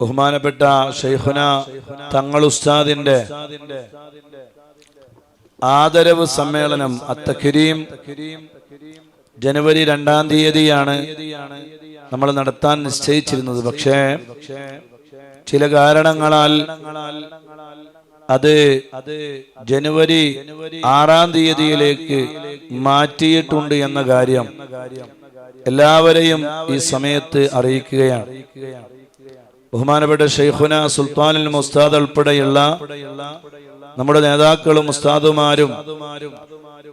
ബഹുമാനപ്പെട്ട ഷെയ്ഖുന തങ്ങൾ ഉസ്താദിന്റെ ആദരവ് സമ്മേളനം അത്തക്കിരിയും ജനുവരി രണ്ടാം തീയതിയാണ് നമ്മൾ നടത്താൻ നിശ്ചയിച്ചിരുന്നത്. പക്ഷേ ചില കാരണങ്ങളാൽ അത് ജനുവരി ആറാം തീയതിയിലേക്ക് മാറ്റിയിട്ടുണ്ട് എന്ന കാര്യം എല്ലാവരെയും ഈ സമയത്ത് അറിയിക്കുകയാണ്. ബഹുമാനപ്പെട്ട ഷെയ്ഖുന സുൽത്താനുൽ മുസ്താദ് ഉൾപ്പെടെയുള്ള നമ്മുടെ നേതാക്കളും ഉസ്താദുമാരും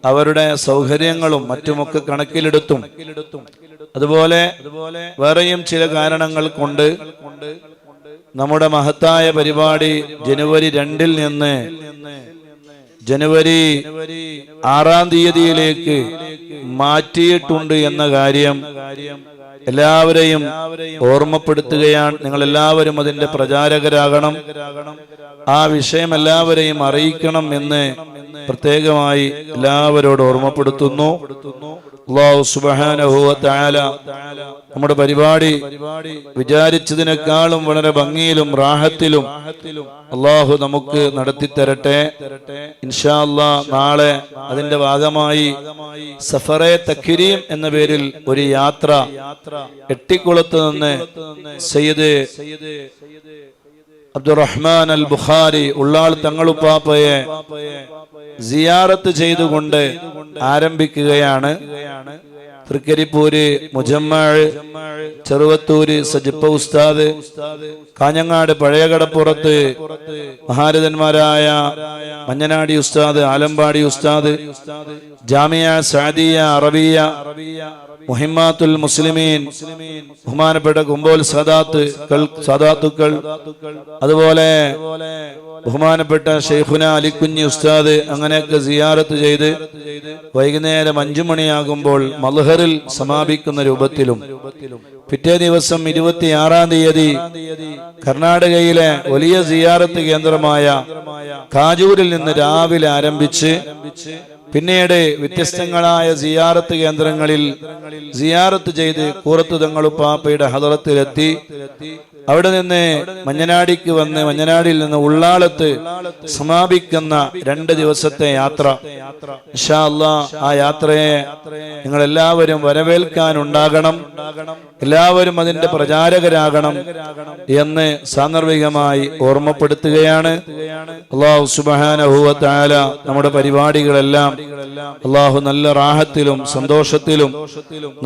അവരുടെ സൗകര്യങ്ങളും മറ്റുമൊക്കെ കണക്കിലെടുത്തും അതുപോലെ വേറെയും ചില കാരണങ്ങൾ കൊണ്ട് നമ്മുടെ മഹത്തായ പരിപാടി ജനുവരി രണ്ടിൽ നിന്ന് ജനുവരി ആറാം തീയതിയിലേക്ക് മാറ്റിയിട്ടുണ്ട് എന്ന കാര്യം എല്ലാവരെയും ഓർമ്മപ്പെടുത്തുകയാണ്. നിങ്ങൾ എല്ലാവരും അതിന്റെ പ്രചാരകരാകണം. ആ വിഷയം എല്ലാവരെയും അറിയിക്കണം എന്ന് പ്രത്യേകമായി എല്ലാവരോട് ഓർമ്മപ്പെടുത്തുന്നു. അള്ളാഹു നമ്മുടെ പരിപാടി വിചാരിച്ചതിനേക്കാളും വളരെ ഭംഗിയിലും റാഹത്തിലും അള്ളാഹു നമുക്ക് നടത്തി തരട്ടെ ഇൻഷാല്ലാ നാളെ അതിന്റെ ഭാഗമായി സഫറെ തക്കിരീം എന്ന പേരിൽ ഒരു യാത്ര എട്ടിക്കുളത്ത് നിന്ന് സയ്യിദ് അബ്ദുറഹ്മാൻ അൽ ബുഖാരി ഉള്ളാൾ തങ്ങളുപ്പാപ്പയെ സിയാറത്ത് ചെയ്തുകൊണ്ട് ആരംഭിക്കുകയാണ്. തൃക്കരിപ്പൂര് മുജമ്മാഴ് ചെറുവത്തൂര് സജിപ്പ ഉസ്താദ് കാഞ്ഞങ്ങാട് പഴയകടപ്പുറത്ത് മഹാരഥന്മാരായ മഞ്ഞനാടി ഉസ്താദ് ആലമ്പാടി ഉസ്താദ് ജാമിയ സാദിയ അറബിയ മുഹിമാത്തുൽ മുസ്ലിമീൻ ബഹുമാനപ്പെട്ട കുമ്പോൽ സദാത്ത് സദാത്തുക്കൾ അതുപോലെ ബഹുമാനപ്പെട്ട ഷെയ്ഖുന അലിക്കുഞ്ഞി ഉസ്താദ് അങ്ങനെയൊക്കെ സിയാറത്ത് ചെയ്ത് വൈകുന്നേരം അഞ്ചു മണിയാകുമ്പോൾ മൽഹറിൽ സമാപിക്കുന്ന രൂപത്തിലും പിറ്റേ ദിവസം ഇരുപത്തിയാറാം തീയതി കർണാടകയിലെ വലിയ സിയാറത്ത് കേന്ദ്രമായ കാജൂരിൽ നിന്ന് രാവിലെ ആരംഭിച്ച് പിന്നീട് വ്യത്യസ്തങ്ങളായ സിയാറത്ത് കേന്ദ്രങ്ങളിൽ സിയാറത്ത് ചെയ്ത് കൂറത്ത് തങ്ങളുപ്പാപ്പയുടെ ഹദറത്തിലെത്തി. അവിടെ നിന്ന് മഞ്ഞനാടിക്ക് വന്ന് മഞ്ഞനാടിയിൽ നിന്ന് ഉള്ളാളത്ത് സമാപിക്കുന്ന രണ്ട് ദിവസത്തെ യാത്ര. അല്ലാ ആ യാത്രയെ നിങ്ങൾ എല്ലാവരും വരവേൽക്കാനുണ്ടാകണം. എല്ലാവരും അതിന്റെ പ്രചാരകരാകണം എന്ന് സാന്ദർഭികമായി ഓർമ്മപ്പെടുത്തുകയാണ്. അള്ളാഹു സുബാനഹുവ താല നമ്മുടെ പരിപാടികളെല്ലാം അള്ളാഹു നല്ല റാഹത്തിലും സന്തോഷത്തിലും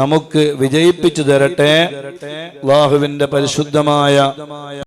നമുക്ക് വിജയിപ്പിച്ചു തരട്ടെ. അള്ളാഹുവിന്റെ പരിശുദ്ധമായ